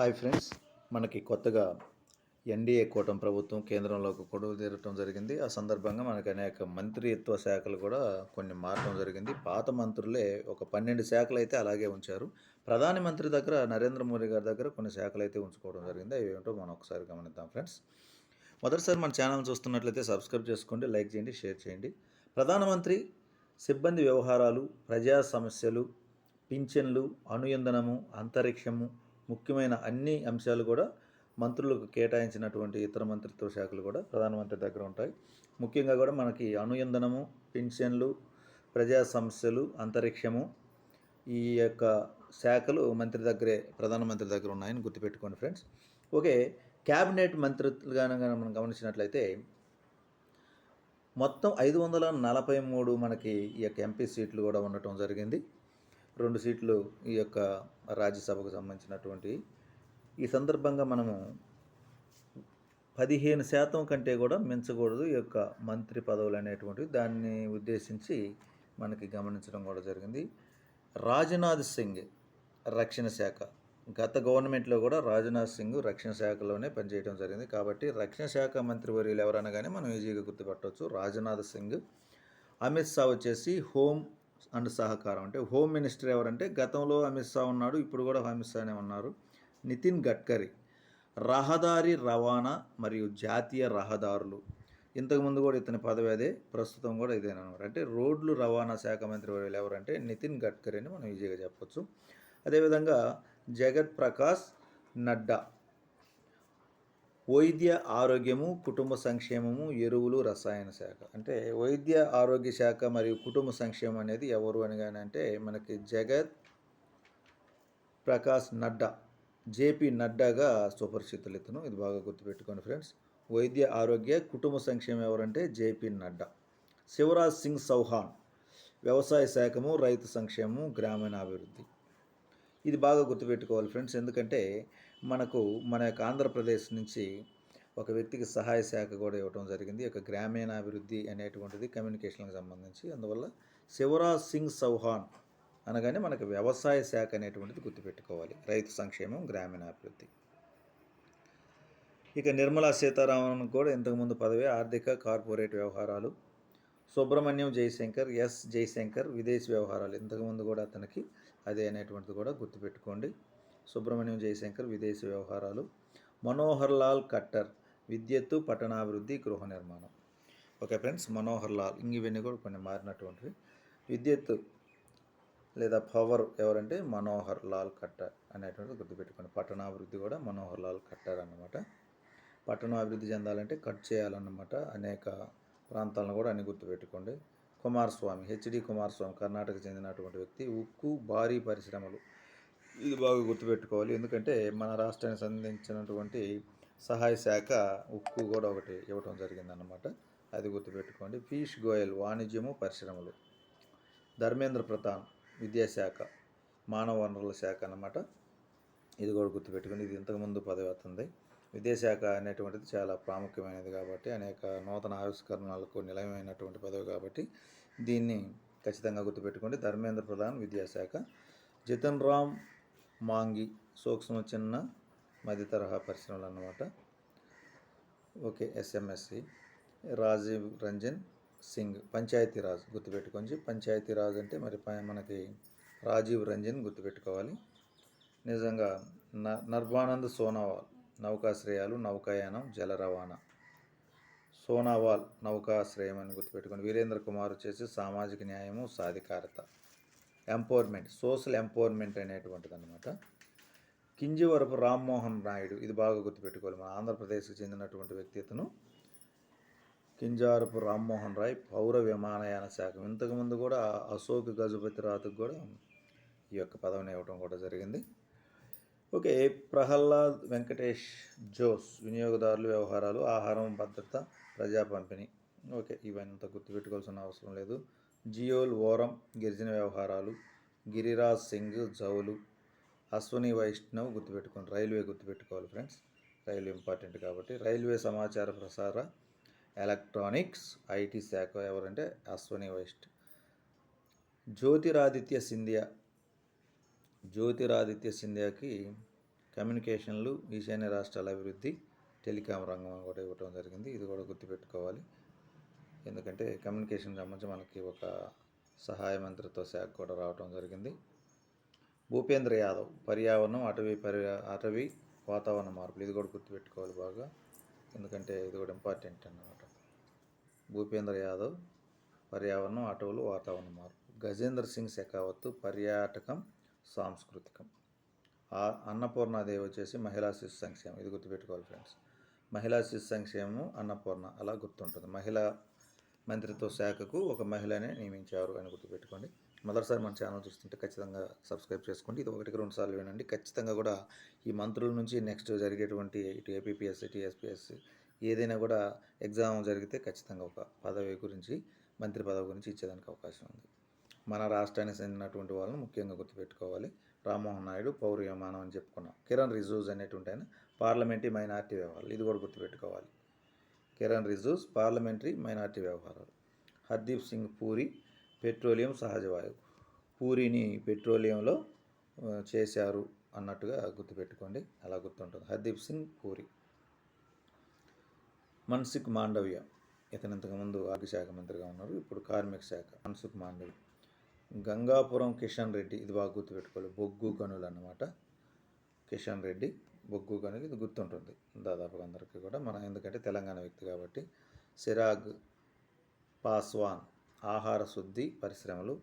Hi friends మనకి కొత్తగా NDA కూటమి ప్రభుత్వం కేంద్రంలోకి కొడుకు తీరటం జరిగింది. ఆ సందర్భంగా మనకి అనేక మంత్రిత్వ శాఖలు కూడా కొన్ని మారటం జరిగింది. పాత మంత్రులే ఒక పన్నెండు శాఖలు అయితే అలాగే ఉంచారు. ప్రధాని మంత్రి దగ్గర నరేంద్ర మోడీ గారి దగ్గర కొన్ని శాఖలు అయితే ఉంచుకోవడం జరిగింది. అవి ఏంటో మనం ఒకసారి గమనిద్దాం ఫ్రెండ్స్. మొదటిసారి మన ఛానల్ చూస్తున్నట్లయితే సబ్స్క్రైబ్ చేసుకోండి లైక్ చేయండి షేర్ చేయండి. ప్రధానమంత్రి సిబ్బంది వ్యవహారాలు ప్రజా సమస్యలు పింఛన్లు అనుయందనము అంతరిక్షము ముఖ్యమైన అన్ని అంశాలు కూడా మంత్రులకు కేటాయించినటువంటి ఇతర మంత్రిత్వ శాఖలు కూడా ప్రధానమంత్రి దగ్గర ఉంటాయి. ముఖ్యంగా కూడా మనకి అనుయందనము పింఛన్లు ప్రజా సమస్యలు అంతరిక్షము ఈ యొక్క శాఖలు మంత్రి దగ్గరే ప్రధానమంత్రి దగ్గర ఉన్నాయని గుర్తుపెట్టుకోండి ఫ్రెండ్స్. ఓకే క్యాబినెట్ మంత్రులుగా మనం గమనించినట్లయితే మొత్తం ఐదు వందల నలభై మూడు మనకి ఈ యొక్క ఎంపీ సీట్లు కూడా ఉండటం జరిగింది. రెండు సీట్లు ఈ యొక్క రాజ్యసభకు సంబంధించినటువంటి ఈ సందర్భంగా మనము పదిహేను శాతం కంటే కూడా మించకూడదు ఈ యొక్క మంత్రి పదవులు అనేటువంటివి. దాన్ని ఉద్దేశించి మనకి గమనించడం కూడా జరిగింది. రాజ్నాథ్ సింగ్ రక్షణ శాఖ. గత గవర్నమెంట్లో కూడా రాజ్నాథ్ సింగ్ రక్షణ శాఖలోనే పనిచేయడం జరిగింది. కాబట్టి రక్షణ శాఖ మంత్రి వర్యులు ఎవరైనా కానీ మనం ఈజీగా గుర్తుపెట్టవచ్చు. రాజ్నాథ్ సింగ్ అమిత్ షా వచ్చేసి హోమ్ అండ్ సహకారం. అంటే హోమ్ మినిస్టర్ ఎవరంటే గతంలో అమిత్ షా ఉన్నాడు ఇప్పుడు కూడా అమిత్ షానే ఉన్నారు. నితిన్ గడ్కరీ రహదారి రవాణా మరియు జాతీయ రహదారులు. ఇంతకుముందు కూడా ఇతని పదవి అదే ప్రస్తుతం కూడా ఇదేనమాట అంటే రోడ్లు రవాణా శాఖ మంత్రి వర్యులు ఎవరంటే నితిన్ గడ్కరీ అని మనం ఈజీగా చెప్పొచ్చు. అదేవిధంగా జగత్ ప్రకాష్ నడ్డా వైద్య ఆరోగ్యము కుటుంబ సంక్షేమము ఎరువులు రసాయన శాఖ. అంటే వైద్య ఆరోగ్య శాఖ మరియు కుటుంబ సంక్షేమం అనేది ఎవరు అని అంటే మనకి జగత్ ప్రకాష్ నడ్డా జేపీ నడ్డాగా సుపరిచితులు ఇతను. ఇది బాగా గుర్తుపెట్టుకోండి ఫ్రెండ్స్. వైద్య ఆరోగ్య కుటుంబ సంక్షేమం ఎవరంటే జేపీ నడ్డా. శివరాజ్ సింగ్ చౌహాన్ వ్యవసాయ శాఖము రైతు సంక్షేమము గ్రామీణాభివృద్ధి. ఇది బాగా గుర్తుపెట్టుకోవాలి ఫ్రెండ్స్. ఎందుకంటే మనకు మన యొక్క ఆంధ్రప్రదేశ్ నుంచి ఒక వ్యక్తికి సహాయ శాఖ కూడా ఇవ్వడం జరిగింది. ఒక గ్రామీణాభివృద్ధి అనేటువంటిది కమ్యూనికేషన్కి సంబంధించి. అందువల్ల శివరాజ్ సింగ్ చౌహాన్ అనగానే మనకు వ్యవసాయ శాఖ అనేటువంటిది గుర్తుపెట్టుకోవాలి. రైతు సంక్షేమం గ్రామీణాభివృద్ధి. ఇక నిర్మలా సీతారామన్ కూడా ఇంతకుముందు పదవి ఆర్థిక కార్పొరేట్ వ్యవహారాలు. సుబ్రహ్మణ్యం జయశంకర్ ఎస్ జయశంకర్ విదేశీ వ్యవహారాలు. ఇంతకుముందు కూడా అతనికి అదే అనేటువంటిది కూడా గుర్తుపెట్టుకోండి. సుబ్రహ్మణ్యం జయశంకర్ విదేశీ వ్యవహారాలు. మనోహర్ లాల్ కట్టర్ విద్యుత్తు పట్టణాభివృద్ధి గృహ నిర్మాణం. ఓకే ఫ్రెండ్స్ మనోహర్ లాల్ ఇంక ఇవన్నీ కూడా కొన్ని మారినటువంటివి. విద్యుత్ లేదా పవర్ ఎవరంటే మనోహర్ లాల్ కట్టర్ అనేటువంటిది గుర్తుపెట్టుకోండి. పట్టణాభివృద్ధి కూడా మనోహర్ లాల్ కట్టర్ అన్నమాట. పట్టణం అభివృద్ధి చెందాలంటే కట్ చేయాలన్నమాట అనేక ప్రాంతాలను కూడా అన్ని గుర్తుపెట్టుకోండి. కుమారస్వామి హెచ్డి కుమారస్వామి కర్ణాటక చెందినటువంటి వ్యక్తి. ఉక్కు భారీ పరిశ్రమలు. ఇది బాగా గుర్తుపెట్టుకోవాలి. ఎందుకంటే మన రాష్ట్రానికి సంబంధించినటువంటి సహాయ శాఖ ఉక్కు కూడా ఒకటి ఇవ్వటం జరిగిందన్నమాట. అది గుర్తుపెట్టుకోండి. పీయూష్ గోయల్ వాణిజ్యము పరిశ్రమలు. ధర్మేంద్ర ప్రధాన్ విద్యాశాఖ మానవ వనరుల శాఖ అన్నమాట. ఇది కూడా గుర్తుపెట్టుకుని ఇది ఇంతకుముందు పదవి అవుతుంది విద్యాశాఖ అనేటువంటిది చాలా ప్రాముఖ్యమైనది కాబట్టి అనేక నూతన ఆవిష్కరణలకు నిలయమైనటువంటి పదవి కాబట్టి దీన్ని ఖచ్చితంగా గుర్తుపెట్టుకోండి. ధర్మేంద్ర ప్రధాన్ విద్యాశాఖ. జితన్ రామ్ మాంగి సూక్ష్మ చిన్న మధ్య తరహా పరిశ్రమలు అన్నమాట. Okay SMSC. రాజీవ్ రంజన్ సింగ్ పంచాయతీరాజ్ గుర్తుపెట్టుకొని పంచాయతీరాజ్ అంటే మరి మనకి రాజీవ్ రంజన్ గుర్తుపెట్టుకోవాలి. నిజంగా న నర్భానంద్ సోనావాల్ నౌకాశ్రయాలు నౌకాయానం జల రవాణా. సోనావాల్ నౌకాశ్రయం అని గుర్తుపెట్టుకుని వీరేంద్ర కుమార్ వచ్చేసి సామాజిక న్యాయము సాధికారత. ఎంపవర్మెంట్ సోషల్ ఎంపవర్మెంట్ అనేటువంటిది అనమాట కింజవరపు రామ్మోహన్ నాయుడు ఇది బాగా గుర్తుపెట్టుకోవాలి. మన ఆంధ్రప్రదేశ్కి చెందినటువంటి వ్యక్తి ఇతను. కింజారపు రామ్మోహన్ రాయ్ పౌర విమానయాన శాఖ. ఇంతకుముందు కూడా అశోక్ గజపతి రాతుకు కూడా ఈ యొక్క పదవిని ఇవ్వడం కూడా జరిగింది. ఓకే ప్రహ్లాద్ వెంకటేష్ జోస్ వినియోగదారులు వ్యవహారాలు ఆహారం భద్రత ప్రజా పంపిణీ. ఓకే ఇవంతా గుర్తుపెట్టుకోవాల్సిన అవసరం లేదు. జియోల్ ఓరం గిరిజన వ్యవహారాలు గిరిరాజ్ సింగ్ జౌలు అశ్వని వైష్ణవ్ గుర్తుపెట్టుకోండి. రైల్వే గుర్తుపెట్టుకోవాలి ఫ్రెండ్స్. రైల్వే ఇంపార్టెంట్ కాబట్టి. రైల్వే సమాచార ప్రసార ఎలక్ట్రానిక్స్ ఐటీ శాఖ ఎవరంటే అశ్వని వైష్ణవ్. జ్యోతిరాదిత్య సింధియా జ్యోతిరాదిత్య సింధ్యాకి కమ్యూనికేషన్లు ఈశాన్య రాష్ట్రాల అభివృద్ధి టెలికాం రంగం కూడా ఇవ్వటం జరిగింది. ఇది కూడా గుర్తుపెట్టుకోవాలి. ఎందుకంటే కమ్యూనికేషన్ సంబంధించి మనకి ఒక సహాయ మంత్రిత్వ శాఖ కూడా రావటం జరిగింది. భూపేంద్ర యాదవ్ పర్యావరణం అటవీ పర్యా అటవీ వాతావరణ మార్పులు ఇది కూడా గుర్తుపెట్టుకోవాలి బాగా. ఎందుకంటే ఇది కూడా ఇంపార్టెంట్ అన్నమాట. భూపేంద్ర యాదవ్ పర్యావరణం అటవులు వాతావరణ మార్పు. గజేంద్ర సింగ్ షెకావత్ పర్యాటకం సాంస్కృతికం. అన్నపూర్ణాదేవి వచ్చేసి మహిళా శిశు సంక్షేమం. ఇది గుర్తుపెట్టుకోవాలి ఫ్రెండ్స్. మహిళా శిశు సంక్షేమం అన్నపూర్ణ అలా గుర్తుంటుంది. మహిళా మంత్రిత్వ శాఖకు ఒక మహిళనే నియమించారు అని గుర్తుపెట్టుకోండి. మొదటిసారి మన ఛానల్ చూస్తుంటే ఖచ్చితంగా సబ్స్క్రైబ్ చేసుకోండి. ఇది ఒకటికి రెండు సార్లు వినండి. ఖచ్చితంగా కూడా ఈ మంత్రుల నుంచి నెక్స్ట్ జరిగేటువంటి ఇటు ఏపీపీఎస్సీ టీఎస్పీఎస్సీ ఏదైనా కూడా ఎగ్జామ్ జరిగితే ఖచ్చితంగా ఒక పదవి గురించి మంత్రి పదవి గురించి ఇచ్చేదానికి అవకాశం ఉంది. మన రాష్ట్రానికి చెందినటువంటి వాళ్ళని ముఖ్యంగా గుర్తుపెట్టుకోవాలి. రామ్మోహన్ నాయుడు పౌర విమానం అని చెప్పుకున్నాం. కిరణ్ రిజూజ్ అనేటువంటి ఆయన పార్లమెంటరీ మైనార్టీ వ్యవహారాలు ఇది కూడా గుర్తుపెట్టుకోవాలి. కిరణ్ రిజూజ్ పార్లమెంటరీ మైనార్టీ వ్యవహారాలు. హర్దీప్ సింగ్ పూరి పెట్రోలియం సహజ వాయువు. పూరిని పెట్రోలియంలో చేశారు అన్నట్టుగా గుర్తుపెట్టుకోండి. అలా గుర్తుంటుంది. హర్దీప్ సింగ్ పూరి. మన్సుఖ్ మాండవ్య. ఇతను ఇంతకుముందు ఆర్థిక శాఖ మంత్రిగా ఉన్నారు ఇప్పుడు కార్మిక శాఖ. మన్సుఖ్ మాండవ్య. గంగాపురం కిషన్ రెడ్డి ఇది బాగా గుర్తుపెట్టుకోవాలి బొగ్గు గనులు అన్నమాట. కిషన్ రెడ్డి బొగ్గు గనులు ఇది గుర్తుంటుంది దాదాపుగా అందరికీ కూడా. మనం ఎందుకంటే తెలంగాణ వ్యక్తి కాబట్టి. సిరాగ్ పాస్వాన్ ఆహార శుద్ధి పరిశ్రమలు.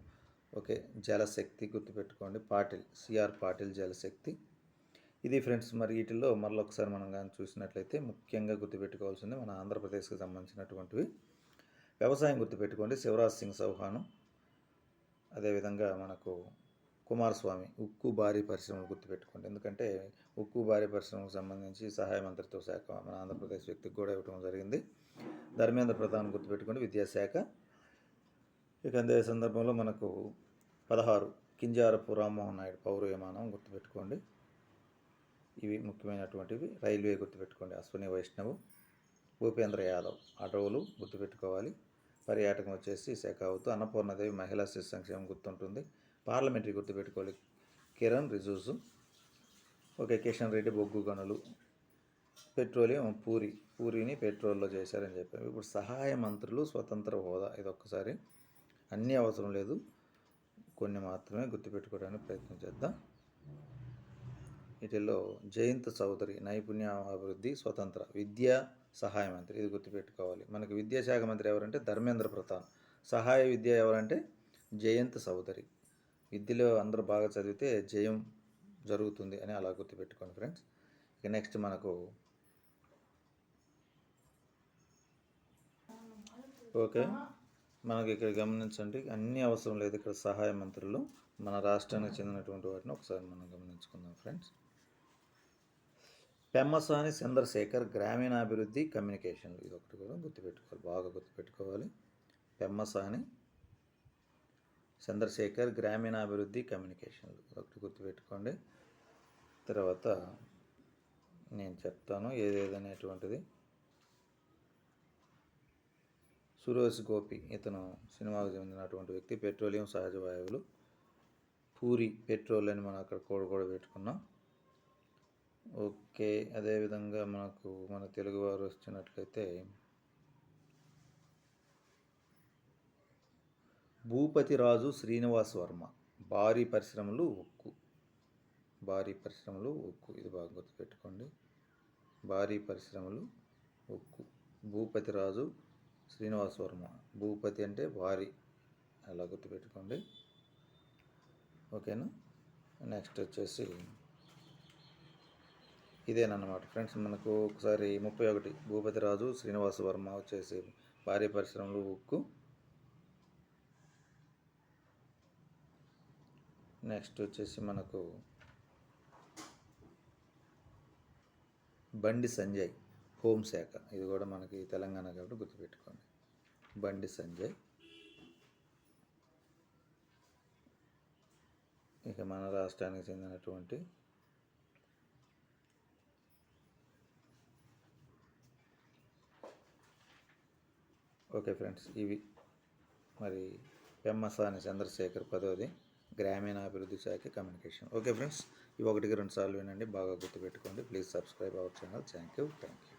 ఓకే జలశక్తి గుర్తుపెట్టుకోండి పాటిల్ సిఆర్ పాటిల్ జలశక్తి. ఇది ఫ్రెండ్స్ మరి వీటిల్లో మరొకసారి ఒకసారి మనం కానీ చూసినట్లయితే ముఖ్యంగా గుర్తుపెట్టుకోవాల్సింది మన ఆంధ్రప్రదేశ్కి సంబంధించినటువంటివి. వ్యవసాయం గుర్తుపెట్టుకోండి శివరాజ్ సింగ్ చౌహాను. అదేవిధంగా మనకు కుమారస్వామి ఉక్కు భారీ పరిశ్రమలు గుర్తుపెట్టుకోండి. ఎందుకంటే ఉక్కు భారీ పరిశ్రమకు సంబంధించి సహాయ మంత్రిత్వ శాఖ మన ఆంధ్రప్రదేశ్ వ్యక్తికి కూడా ఇవ్వడం జరిగింది. ధర్మేంద్ర ప్రధాన్ గుర్తుపెట్టుకోండి విద్యాశాఖ. ఇక అదే సందర్భంలో మనకు పదహారు కింజారపు రామ్మోహన్ నాయుడు పౌర విమానం గుర్తుపెట్టుకోండి. ఇవి ముఖ్యమైనటువంటివి. రైల్వే గుర్తుపెట్టుకోండి అశ్విని వైష్ణవ్ భూపేంద్ర యాదవ్ అటవులు గుర్తుపెట్టుకోవాలి. పర్యాటకం వచ్చేసి శేఖావత్ అన్నపూర్ణదేవి మహిళా శిశు సంక్షేమం గుర్తుంటుంది. పార్లమెంటరీ గుర్తుపెట్టుకోవాలి. కిరణ్ రిజూసు ఓకే కిషన్ రెడ్డి బొగ్గు గనులు. పెట్రోలియం పూరి. పూరిని పెట్రోల్లో చేశారని చెప్పాము ఇప్పుడు సహాయ మంత్రులు స్వతంత్ర హోదా. ఇది ఒక్కసారి. అన్నీ అవసరం లేదు. కొన్ని మాత్రమే గుర్తుపెట్టుకోవడానికి ప్రయత్నం చేద్దాం. వీటిల్లో జయంత్ చౌదరి నైపుణ్య అభివృద్ధి స్వతంత్ర. విద్య సహాయ మంత్రి. ఇది గుర్తుపెట్టుకోవాలి. మనకి విద్యాశాఖ మంత్రి ఎవరంటే ధర్మేంద్ర ప్రధాన్. సహాయ విద్య ఎవరంటే జయంత్ చౌదరి విద్యలో అందరూ బాగా చదివితే జయం జరుగుతుంది అని అలా గుర్తుపెట్టుకోండి ఫ్రెండ్స్. ఇక నెక్స్ట్ మనకు ఓకే. మనకి ఇక్కడ గమనించండి అన్ని అవసరం లేదు ఇక్కడ సహాయ మంత్రులు. మన రాష్ట్రానికి చెందినటువంటి వాటిని ఒకసారి మనం గమనించుకుందాం ఫ్రెండ్స్. పెమ్మసాని చంద్రశేఖర్ గ్రామీణాభివృద్ధి కమ్యూనికేషన్లు. ఇది ఒకటి కూడా గుర్తుపెట్టుకోవాలి. బాగా గుర్తుపెట్టుకోవాలి. పెమ్మసాని చంద్రశేఖర్ గ్రామీణాభివృద్ధి కమ్యూనికేషన్లు. ఒకటి గుర్తుపెట్టుకోండి. తర్వాత నేను చెప్తాను ఏదేదనేటువంటిది. సురేష్ గోపి ఇతను సినిమాకు చెందినటువంటి వ్యక్తి పెట్రోలియం సహజ వాయువులు. పూరి పెట్రోల్ అని మనం అక్కడ కోడ్ కూడా పెట్టుకున్నాం. ఓకే అదేవిధంగా మనకు మన తెలుగువారు వచ్చినట్లయితే భూపతి రాజు శ్రీనివాస్ వర్మ. భారీ పరిశ్రమలు ఉక్కు. భారీ పరిశ్రమలు ఉక్కు. ఇది బాగా గుర్తుపెట్టుకోండి. భారీ పరిశ్రమలు ఉక్కు. భూపతి రాజు శ్రీనివాస్ వర్మ. భూపతి అంటే భారీ. అలా గుర్తుపెట్టుకోండి. ఓకేనా? నెక్స్ట్ వచ్చేసి ఇదేనమాట ఫ్రెండ్స్ మనకు ఒకసారి ముప్పై ఒకటి భూపతి రాజు శ్రీనివాస వర్మ వచ్చేసి భారీ పరిశ్రమలు ఉక్కు. నెక్స్ట్ వచ్చేసి మనకు బండి సంజయ్ హోంశాఖ ఇది కూడా మనకి తెలంగాణ కాబట్టి గుర్తుపెట్టుకోండి. బండి సంజయ్. ఇక మన రాష్ట్రానికి చెందినటువంటి ఓకే ఫ్రెండ్స్ ఇవి మరి పెమ్మసాని చంద్రశేఖర్ పదోది గ్రామీణాభివృద్ధి శాఖ కమ్యూనికేషన్. ఓకే ఫ్రెండ్స్ ఇవి ఒకటికి రెండు సార్లు వినండి బాగా గుర్తుపెట్టుకోండి. Please subscribe our channel. Thank you thank you.